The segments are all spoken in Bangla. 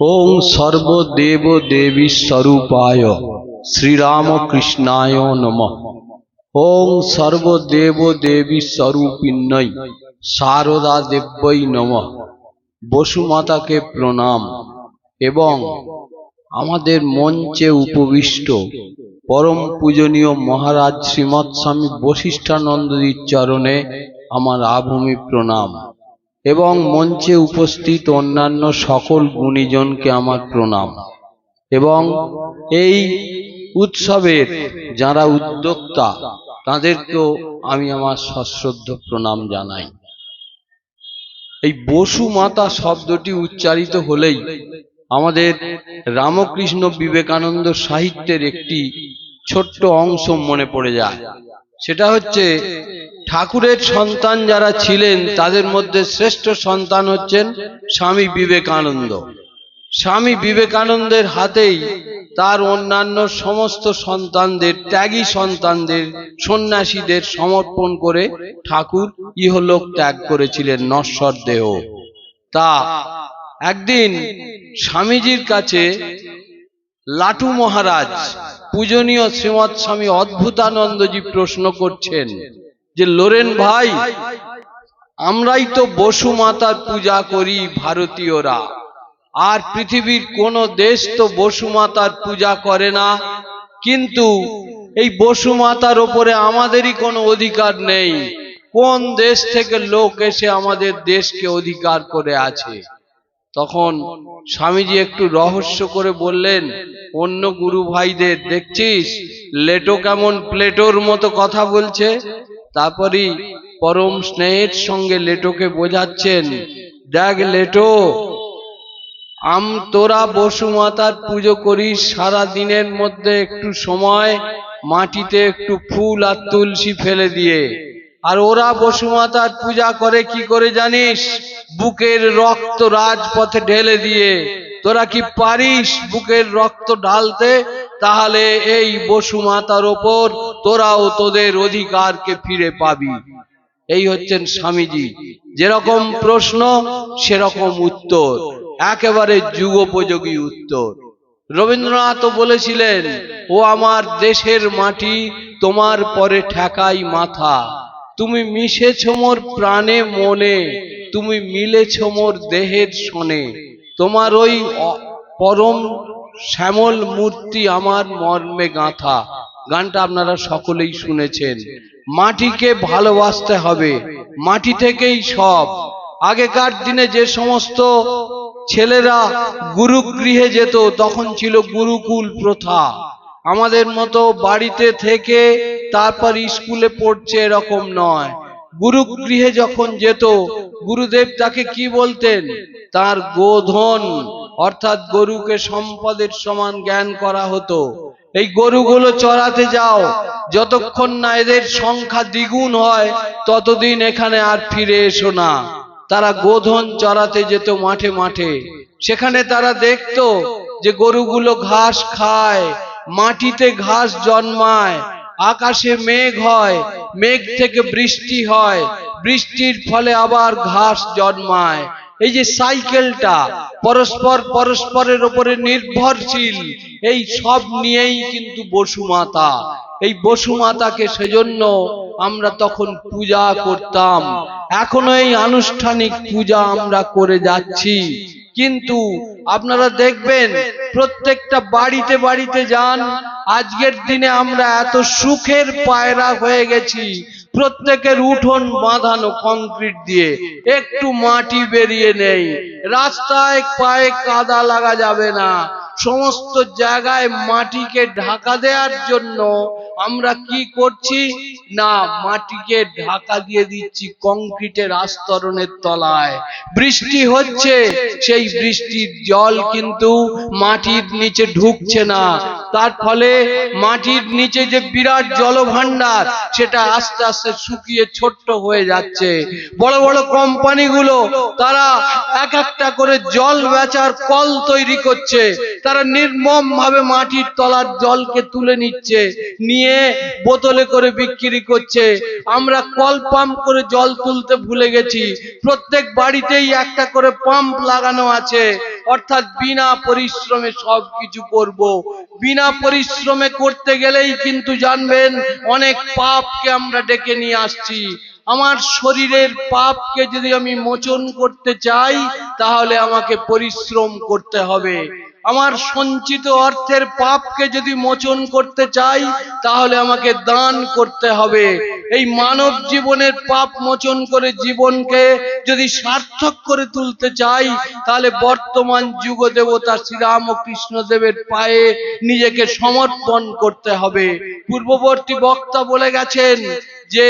ওং সর্বদেব দেবী স্বরূপায় শ্রীরামকৃষ্ণায় নম। ওং সর্বদেব দেবী স্বরূপিণ্যই সারদা দেব্যই নম। বসুমাতাকে প্রণাম। এবং আমাদের মঞ্চে উপবিষ্ট পরম পূজনীয় মহারাজ শ্রীমৎ স্বামী বশিষ্ঠানন্দজির চরণে আমার আভূমি প্রণাম। এবং মঞ্চে উপস্থিত অন্যান্য সকল গুণীজনকে আমার প্রণাম। এবং এই উৎসবের যারা উদ্যোক্তা, তাদেরকেও আমি আমার সশ্রদ্ধ প্রণাম জানাই। এই বসু মাতা শব্দটি উচ্চারিত হলেই আমাদের রামকৃষ্ণ বিবেকানন্দ সাহিত্যের একটি ছোট্ট অংশ মনে পড়ে যায়। সেটা হচ্ছে ঠাকুরের সন্তান যারা ছিলেন, তাদের মধ্যে শ্রেষ্ঠ সন্তান হচ্ছেন স্বামী বিবেকানন্দ। স্বামী বিবেকানন্দের হাতেই তার অন্যান্য সমস্ত সন্তানদের, ত্যাগী সন্তানদের, সন্ন্যাসীদের সমর্পণ করে ঠাকুর ইহলোক ত্যাগ করেছিলেন নশ্বর দেহ। তা একদিন স্বামীজির কাছে লাটু মহারাজ, পূজনীয় শ্রীমৎ স্বামী অদ্ভুতানন্দজি প্রশ্ন করছেন যে, লোরেন ভাই, আমরাই তো বসু মাতার পূজা করি ভারতীয়রা। আর পৃথিবীর কোন দেশ তো বসু মাতার পূজা করে না। কিন্তু এই বসু মাতার ওপরে আমাদেরই কোনো অধিকার নেই। কোন দেশ থেকে লোক এসে আমাদের দেশকে অধিকার করে আছে? তখন স্বামীজি একটু রহস্য করে বললেন অন্য গুরু ভাইদের দেখছিস? লেটো কেমন প্লেটোর মতো কথা বলছে? তারপরই পরম স্নেহের সঙ্গে লেটোকে বোঝাচ্ছেন, দেখ লেটো, আম তোরা বসুমাতার পুজো করিস, সারা দিনের মধ্যে একটু সময়, মাটিতে একটু ফুল আর তুলসী ফেলে দিয়ে। আর ওরা বসুমাতার পূজা করে কি করে জানিস? বুকের রক্ত রাজপথে ঢেলে দিয়ে। তোরা কি পারিস বুকের রক্ত ঢালতে? তাহলে এই বসু মাতার ওপর তোরাও তোদের অধিকারকে ফিরে পাবি। এই হচ্ছেন স্বামীজি। যেরকম প্রশ্ন, সেরকম উত্তর। একেবারে যুগোপযোগী উত্তর। রবীন্দ্রনাথ বলেছিলেন, ও আমার দেশের মাটি, তোমার পরে ঠেকাই মাথা। তুমি মিশেছ মোর প্রাণে মনে, তুমি মিলেছ মোর দেহের শনে তোমার ওই পরম শ্যামল মূর্তি আমার মর্মে গাঁথা। গানটা আপনারা সকলেই শুনেছেন। মাটিকে ভালোবাসতে হবে। মাটি থেকেই সব। আগেকার দিনে যে সমস্ত ছেলেরা গুরুগৃহে যেত, তখন ছিল গুরুকুল প্রথা। আমাদের মতো বাড়িতে থেকে তারপর স্কুলে পড়ছে এরকম নয়। গুরুগৃহে যখন যেত, গুরুদেব তাকে কি বলতেন? তার গোধন, অর্থাৎ গরুকে সম্পদের সমান জ্ঞান করা হতো। এই গরুগুলো চড়াতে যাও, যতক্ষণ না এদের সংখ্যা দ্বিগুণ হয়, ততদিন এখানে আর ফিরে এসো না। তারা গোধন চড়াতে যেত মাঠে মাঠে। সেখানে তারা দেখতো যে গরুগুলো ঘাস খায়, মাটিতে ঘাস জন্মায় আকাশে মেঘ হয়, মেঘ থেকে বৃষ্টি হয়, বৃষ্টির ফলে আবার ঘাস জন্মায়। এই যে সাইকেলটা পরস্পর পরস্পরের উপরে নির্ভরশীল, এই সব নিয়েই কিন্তু বসুমাতা এই বসুমাতাকে সেজন্য আমরা তখন পূজা করতাম। এখনও এই আনুষ্ঠানিক পূজা আমরা করে যাচ্ছি। কিন্তু আপনারা দেখবেন প্রত্যেকটা বাড়িতে বাড়িতে যান, আজকের দিনে আমরা এত সুখের পায়রা হয়ে গেছি, প্রত্যেকের উঠোন বাঁধানো কংক্রিট দিয়ে, একটু মাটি বেরিয়ে নেই, রাস্তায় পায়ে কাদা লাগা যাবে না। সমস্ত জায়গায় মাটিকে ঢাকা দেওয়ার জন্য আমরা কি করছি? না, মাটিকে ঢাকা দিয়ে দিচ্ছি কংক্রিটের আস্তরণের তলায়। বৃষ্টি হচ্ছে, সেই বৃষ্টির জল কিন্তু মাটির নিচে ঢুকছে না। তার ফলে মাটির নিচে যে বিরাট জলভাণ্ডার, সেটা আস্তে আস্তে শুকিয়ে ছোট্ট হয়ে যাচ্ছে। বড় বড় কোম্পানিগুলো, তারা এক একটা করে জল বেচার কল তৈরি করছে। তারা নির্মম ভাবে মাটির তলার জলকে তুলে নিচ্ছে, নিয়ে বোতলে করে বিক্রি করছে। আমরা কল পাম্প করে জল তুলতে ভুলে গেছি। প্রত্যেক বাড়িতেই একটা করে পাম্প লাগানো আছে। অর্থাৎ বিনা পরিশ্রমে সব কিছু করব। বিনা পরিশ্রমে করতে গেলেই কিন্তু জানবেন, অনেক পাপকে আমরা ডেকে নিয়ে আসছি। আমার শরীরের পাপকে যদি আমি মোচন করতে চাই, তাহলে আমাকে পরিশ্রম করতে হবে। আমার সঞ্চিত অর্থের পাপকে যদি মোচন করতে চাই, তাহলে আমাকে দান করতে হবে। এই মানব জীবনের পাপ মোচন করে জীবনকে যদি সার্থক করে তুলতে চাই, তাহলে বর্তমান যুগ দেবতা শ্রীরাম ও কৃষ্ণদেবের পায়ে নিজেকে সমর্পণ করতে হবে। পূর্ববর্তী বক্তা বলে গেছেন যে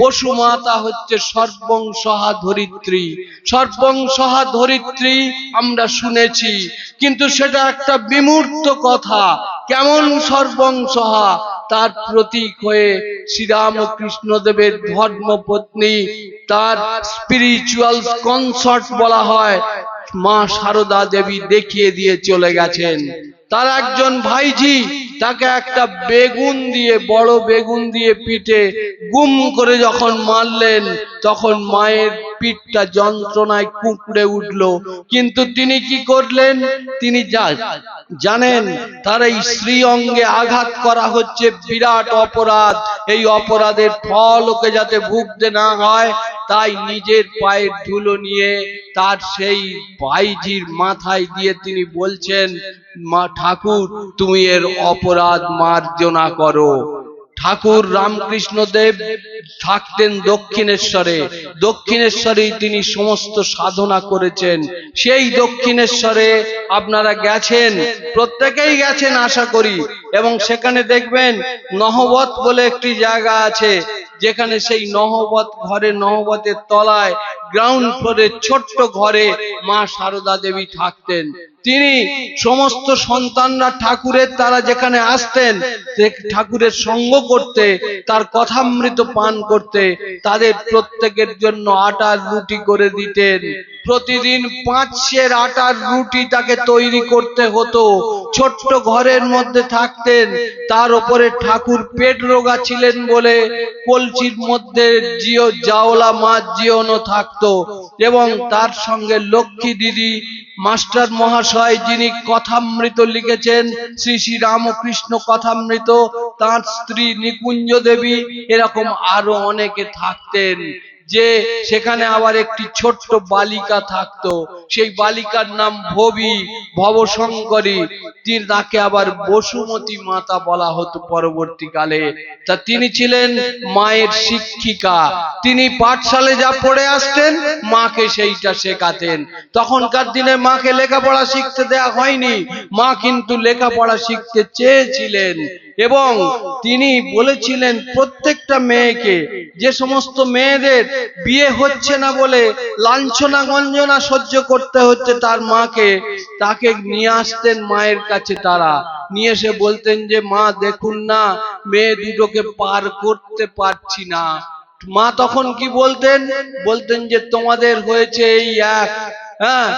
বসু মাতা হচ্ছে সর্বংসহা ধরিত্রী সর্বংসহা ধরিত্রী আমরা শুনেছি, কিন্তু সেটা একটা বিমূর্ত কথা। কেমন সর্বংসহা? তার প্রতীক হয়ে শ্রীরাম ও কৃষ্ণদেবের ধর্মপত্নী, তার স্পিরিচুয়াল কনসার্ট বলা হয়, মা সারদা দেবী দেখিয়ে দিয়ে চলে গেছেন। তার একজন ভাইজি তাকে একটা বেগুন দিয়ে বড় বেগুন দিয়ে পিঠে গুম করে যখন মারলেন তখন মায়ের পিঠটা যন্ত্রণায় কুঁকড়ে উঠল। কিন্তু তিনি কি করলেন? তিনি জানেন, তার এই শ্রী অঙ্গে আঘাত করা হচ্ছে বিরাট অপরাধ। এই অপরাধের ফল ওকে যাতে ভুগতে না হয়, তাই নিজের পায়ের ধুলো নিয়ে তার সেই ভাইজির মাথায় দিয়ে তিনি বলছেন, মা ঠাকুর, তুমি এর অপরাধ মার্জনা করো। ঠাকুর রামকৃষ্ণ দেব থাকতেন দক্ষিণেশ্বরে। দক্ষিণেশ্বরেই তিনি সমস্ত সাধনা করেছেন। সেই দক্ষিণেশ্বরে আপনারা গেছেন, প্রত্যেকেই গেছেন আশা করি। এবং সেখানে দেখবেন নহবত বলে একটি জায়গা আছে, যেখানে সেই নহবত ঘরে, নহবতের তলায় গ্রাউন্ড ফ্লোরে ছোট্ট ঘরে মা সারদা দেবী থাকতেন। তিনি সমস্ত সন্তানরা ঠাকুরের তারা যেখানে আসতেন ঠাকুরের সঙ্গ করতে, তার কথামৃত পান করতে, তাদের প্রত্যেকের জন্য আটা রুটি করে দিতেন। প্রতিদিন পাঁচ সের আটার রুটি তাকে তৈরি করতে হতো। ছোট্ট ঘরের মধ্যে থাকতেন, তার উপরে ঠাকুর পেট রোগা ছিলেন বলে কলসির মধ্যে জিও জাওলা মাছ জিওনো থাকতো এবং তার সঙ্গে লক্ষ্মী দিদি, মাস্টার মহাশয় যিনি কথামৃত লিখেছেন, শ্রী শ্রী রামকৃষ্ণ কথামৃত, তার স্ত্রী নিকুঞ্জ দেবী, এরকম আরও অনেকে থাকতেন। যে সেখানে আবার একটি ছোট্ট বালিকা থাকতো। সেই বালিকার নাম ভবি, ভবশঙ্করী। তিনি তাকে আবার বসুমতী মাতা বলা হতো পরবর্তীকালে। তা তিনি ছিলেন মায়ের শিক্ষিকা। তিনি পাঠশালে যা পড়ে আসতেন, মাকে সেইটা শেখাতেন। তখনকার দিনে মাকে লেখাপড়া শিখতে দেয়া হয়নি। মা কিন্তু লেখাপড়া শিখতে চেয়েছিলেন। এবং তিনি বলেছিলেন প্রত্যেকটা মেয়েকে যে সমস্ত মেয়েদের বিয়ে হচ্ছে না বলে লাঞ্ছনা গঞ্জনা সহ্য করতে হচ্ছে তার মাকে তাকে নিয়ে আসতেন মায়ের কাছে তারা। নিয়ে এসে বলতেন যে মা দেখুন না মেয়ে দুটোকে পার করতে পারছি না। মা তখন কি বলতেন? বলতেন যে তোমাদের হয়েছে এই এক। হ্যাঁ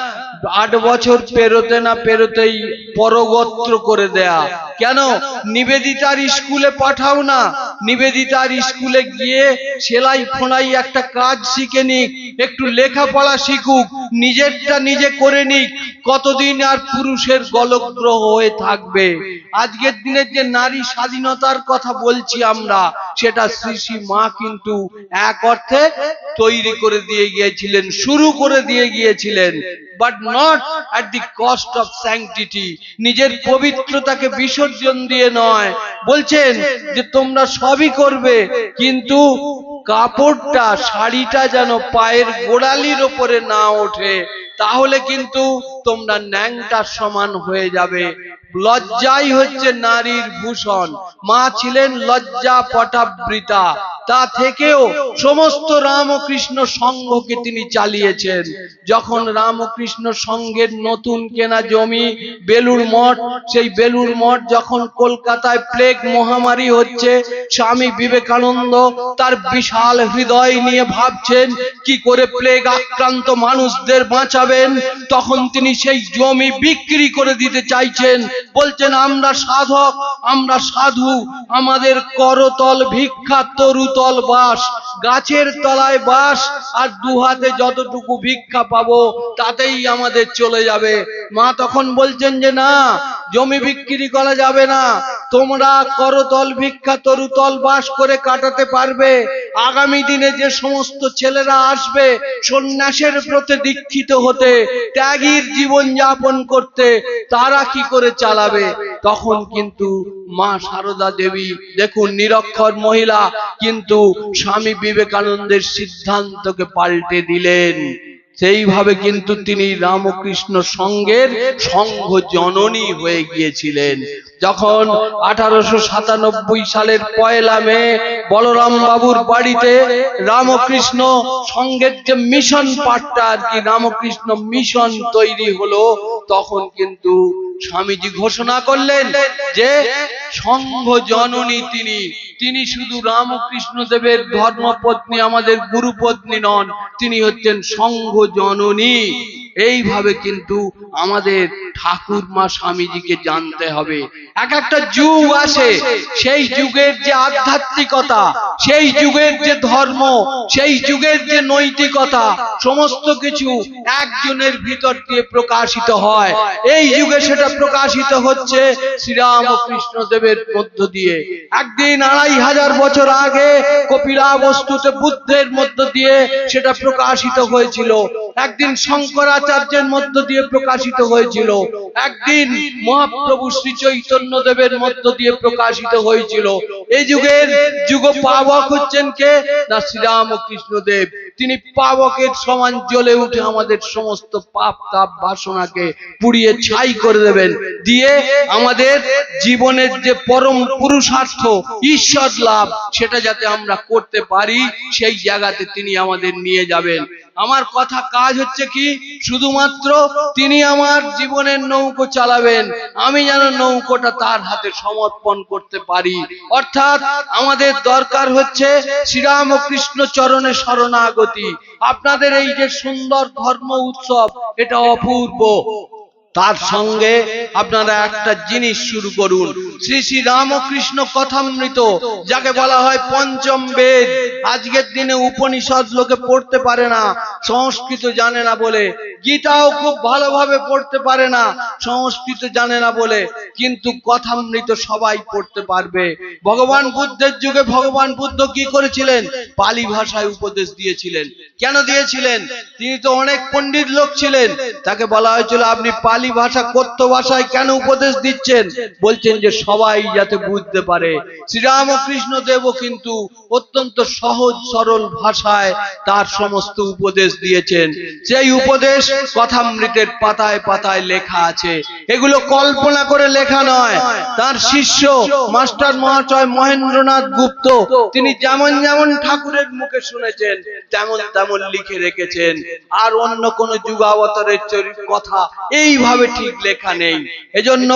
আট বছর পেরোতে না পেরোতেই পরগত্র করে দেয়া। কেন? নিবেদিতার স্কুলে পাঠাও না। নিবেদিতার স্কুলে গিয়ে সেলাই ফোনাই একটা কাজ শিখে নিক, একটু লেখাপড়া শিখুক, নিজেরটা নিজে করে নিক, কতদিন আর পুরুষের গলগ্রহ হয়ে থাকবে। আজকের দিনের যে নারী স্বাধীনতার কথা বলছি আমরা, সেটা শ্রী মা কিন্তু এক অর্থে তৈরি করে দিয়ে গিয়েছিলেন, শুরু করে দিয়ে গিয়েছিলেন। But not at the cost of sanctity নিজের পবিত্রতাকে বিসর্জন দিয়ে নয়। বলছেন যে তোমরা সবই করবে, কিন্তু কাপড়টা, শাড়িটা যেন পায়ের গোড়ালির ওপরে না ওঠে। তাহলে কিন্তু তোমরা ন্যাংটার সমান হয়ে যাবে। লজ্জাই হচ্ছে নারীর ভূষণ। মা ছিলেন লজ্জা পটাবৃতা তা থেকেও সমস্ত রামকৃষ্ণ সংঘকে তিনি চালিয়েছেন। যখন রামকৃষ্ণ সংঘের নতুন কেনা জমি বেলুর মঠ, সেই বেলুর মঠ যখন কলকাতায় প্লেগ মহামারী হচ্ছে, স্বামী বিবেকানন্দ তার বিশাল হৃদয় নিয়ে ভাবছেন, কি করে প্লেগ আক্রান্ত মানুষদের বাঁচাবেন? তখন তিনি সেই জমি বিক্রি করে দিতে চাইছেন। বলছেন, আমরা সাধক, আমরা সাধু, আমাদের করতল ভিক্ষা তরুতল বাস, গাছের তলায় বাস, আর দু হাতে যতটুকু ভিক্ষা পাবো, তাতেই আমাদের চলে যাবে। মা তখন বলছেন যে, না জমি বিক্রি করা যাবে না। তোমরা করতল ভিক্ষা তরুতল বাস করে কাটাতে পারবে। আগামী দিনে যে সমস্ত ছেলেরা আসবে, সন্ন্যাসের প্রতি দীক্ষিত হতে, ত্যাগীর জীবন যাপন করতে, তারা কি করে চালাবে? তখন কিন্তু মা সারদা দেবী, দেখুন নিরক্ষর মহিলা, কিন্তু স্বামী বিবেকানন্দের সিদ্ধান্তকে পাল্টে দিলেন। সেইভাবে কিন্তু তিনি রামকৃষ্ণ সঙ্গের সংঘ জননী হয়ে গিয়েছিলেন। যখন আঠারোশো সাতানব্বই সালের পয়লা মে বলরাম বাবুর বাড়িতে রামকৃষ্ণ সঙ্গের যে মিশন পাঠটা আর কি, রামকৃষ্ণ মিশন তৈরি হলো, তখন কিন্তু স্বামীজি ঘোষণা করলেন যে সংঘ জননী তিনি। তিনি শুধু রামকৃষ্ণ দেবের ধর্মপত্নী, আমাদের গুরুপত্নী নন, তিনি হচ্ছেন সংঘ জননী। এইভাবে কিন্তু আমাদের ঠাকুর মা স্বামীজিকে জানতে হবে। এক একটা যুগ আসে সেই যুগের যে আধ্যাত্মিকতা সেই যুগের যে ধর্ম সেই যুগের যে নৈতিকতা সমস্ত কিছু একজনের ভিতর দিয়ে প্রকাশিত হয়। এই যুগে সেটা প্রকাশিত হচ্ছে শ্রীরামকৃষ্ণ দেবের মধ্য দিয়ে। একদিন আড়াই হাজার বছর আগে কপিলা বস্তুতে বুদ্ধের মধ্য দিয়ে সেটা প্রকাশিত হয়েছিল। একদিন শঙ্করাচার্যের মধ্য দিয়ে প্রকাশিত হয়েছিল। একদিন মহাপ্রভু শ্রী চৈতন্য দেবের মধ্য দিয়ে প্রকাশিত হয়েছিল। এই যুগের যুগ পাবক হচ্ছেন কে? না শ্রীরামকৃষ্ণ দেব তিনি পাবকের সমান জ্বলে উঠে আমাদের সমস্ত পাপ, তাপ, বাসনাকে পুড়িয়ে ছাই করে দেবেন। দিয়ে আমাদের জীবনের যে পরম পুরুষার্থ ঈশ্বর লাভ, সেটা যাতে আমরা করতে পারি, সেই জায়গাতে তিনি আমাদের নিয়ে যাবেন। আমার কথা কাজ হচ্ছে কি? শুধুমাত্র তিনি আমার জীবনের নৌকো চালাবেন, আমি যেন নৌকোটা তার হাতে সমর্পণ করতে পারি। অর্থাৎ আমাদের দরকার হচ্ছে শ্রীরামকৃষ্ণ চরণে শরণাগতি। আপনাদের এই যে সুন্দর ধর্ম উৎসব, এটা অপূর্ব। তার সঙ্গে আপনারা একটা জিনিস শুরু করুন। শ্রী শ্রী রামকৃষ্ণ কথামৃত, যাকে বলা হয় পঞ্চম বেদ। আজকের দিনে উপনিষদ লোকে পড়তে পারে না, সংস্কৃত জানে না বলে। গীতাও খুব ভালোভাবে পড়তে পারে না, সংস্কৃত জানে না বলে, কিন্তু কথামৃত সবাই পড়তে পারবে। ভগবান বুদ্ধের যুগে ভগবান বুদ্ধ কি করেছিলেন? পালি ভাষায় উপদেশ দিয়েছিলেন। কেন দিয়েছিলেন? তিনি তো অনেক পণ্ডিত লোক ছিলেন। তাকে বলা হয়েছিল, আপনি পালি ভাষা, কথ্য ভাষায় কেন উপদেশ দিচ্ছেন? বলছেন যে, সবাই যাতে বুঝতে পারে। শ্রীরামকৃষ্ণ দেবও কিন্তু অত্যন্ত সহজ, সরল ভাষায় তার সমস্ত উপদেশ দিয়েছেন। সেই উপদেশ কথামৃতের পাতায় পাতায় লেখা আছে। এগুলো কল্পনা করে লেখা নয়। তার শিষ্য, মাস্টার মহাশয় মহেন্দ্রনাথ গুপ্ত, তিনি যেমন যেমন ঠাকুরের মুখে শুনেছেন, তেমন তেমন লিখে রেখেছেন। আর অন্য কোন যুগাবতারের চরিত কথা এইভাবে ঠিক লেখা নেই। এজন্য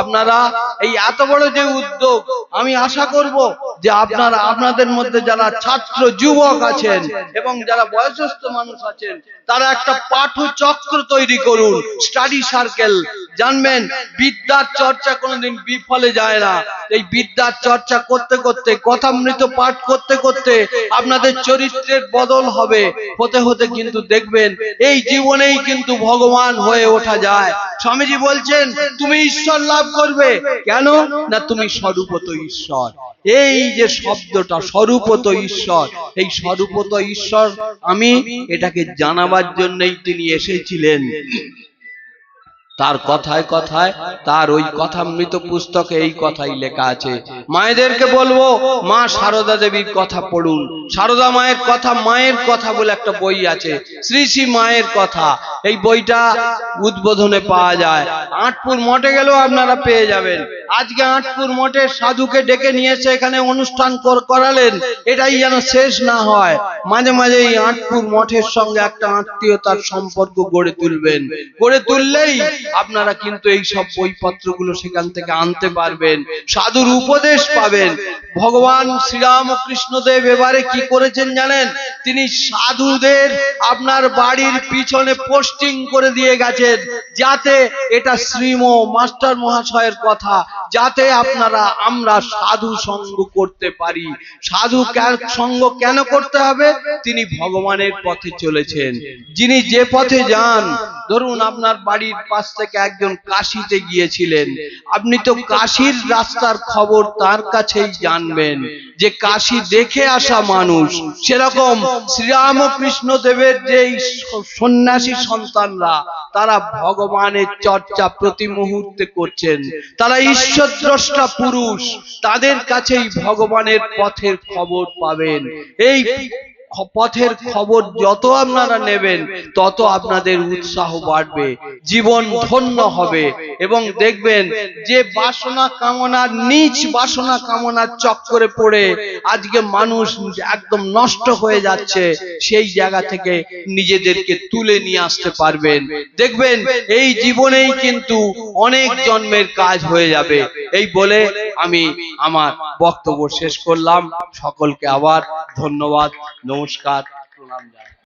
আপনারা এই এত বড় যে উদ্যোগ, আমি আশা করব যে আপনারা, আপনাদের মধ্যে যারা ছাত্র, যুবক আছেন এবং যারা বয়সস্থ মানুষ আছেন, তারা একটা পাঠ্য চক্র তৈরি করুন স্টাডি সার্কেল জানবেন, বিদ্যার চর্চা কোনোদিন বিফলে যায় না। এই বিদ্যার চর্চা করতে করতে, কথামৃত পাঠ করতে করতে আপনাদের চরিত্রের বদল হবে। হতে হতে কিন্তু দেখবেন, এই জীবনেই কিন্তু ভগবান হয়ে ওঠা যায়। স্বামীজি বলছেন, তুমি ঈশ্বর লাভ করবে। কেন? না, তুমি স্বরূপত ঈশ্বর। এই যে শব্দটা, স্বরূপত ঈশ্বর, এই স্বরূপত ঈশ্বর, আমি এটাকে জানাবার জন্যই তিনি Chetilene. তার কথায় কথায় তার ওই কথামৃত পুস্তকে এই কথাই লেখা আছে। মায়েদেরকে বলব, মা সারদা দেবীর কথা পড়ুন। সারদা মায়ের কথা মায়ের কথা বলে একটা বই আছে, শ্রী শ্রী মায়ের কথা। এই বইটা উদ্বোধনে পাওয়া যায়। আটপুর মঠে গেলেও আপনারা পেয়ে যাবেন। আজকে আটপুর মঠের সাধুকে ডেকে নিয়ে এসে এখানে অনুষ্ঠান করালেন। এটাই যেন শেষ না হয়। মাঝে মাঝে এই আটপুর মঠের সঙ্গে একটা আত্মীয়তার সম্পর্ক গড়ে তুলবেন। গড়ে তুললেই আপনারা কিন্তু এই সব বইপত্রগুলো সেখান থেকে আনতে পারবেন, সাধুর উপদেশ পাবেন। ভগবান শ্রীরামকৃষ্ণ দেব এবারে কি করেছেন জানেন? তিনি সাধুদের আপনার বাড়ির পিছনে পোস্টিং করে দিয়ে গেছেন, যাতে এটা শ্রীম মাস্টার মহাশয়ের কথা, যাতে আপনারা আমরা সাধু সঙ্গ করতে পারি। সাধু সঙ্গ কেন করতে হবে? তিনি ভগবানের পথে চলেছেন। যিনি যে পথে যান ধরুন আপনার বাড়ির পাশ থেকে একজন কাশিতে গিয়েছিলেন। আপনি তো কাশির রাস্তার খবর তার কাছেই জানবেন যে কাশি দেখে আসা মানুষ। সেরকম শ্রীরামকৃষ্ণ দেবের যে সন্ন্যাসী সন্তানরা, তারা ভগবানের চর্চা প্রতি মুহূর্তে করছেন। তারা ঈশ্বর দ্রষ্টা পুরুষ, তাদের কাছেই ভগবানের পথের খবর পাবেন। এই পথের খবর যত আপনারা নেবেন তত আপনাদের উৎসাহ বাড়বে জীবন ধন্য হবে এবং দেখবেন যে বাসনা কামনার নিচ বাসনা কামনার চক্করে পড়ে আজকে মানুষ একদম নষ্ট হয়ে যাচ্ছে সেই জায়গা থেকে নিজেদেরকে তুলে নিয়ে আসতে পারবেন। দেখবেন এই জীবনেই কিন্তু অনেক জন্মের কাজ হয়ে যাবে। এই বলে আমি আমার বক্তব্য শেষ করলাম। সকলকে আবার ধন্যবাদ। নমস্কার প্রণাম জানাই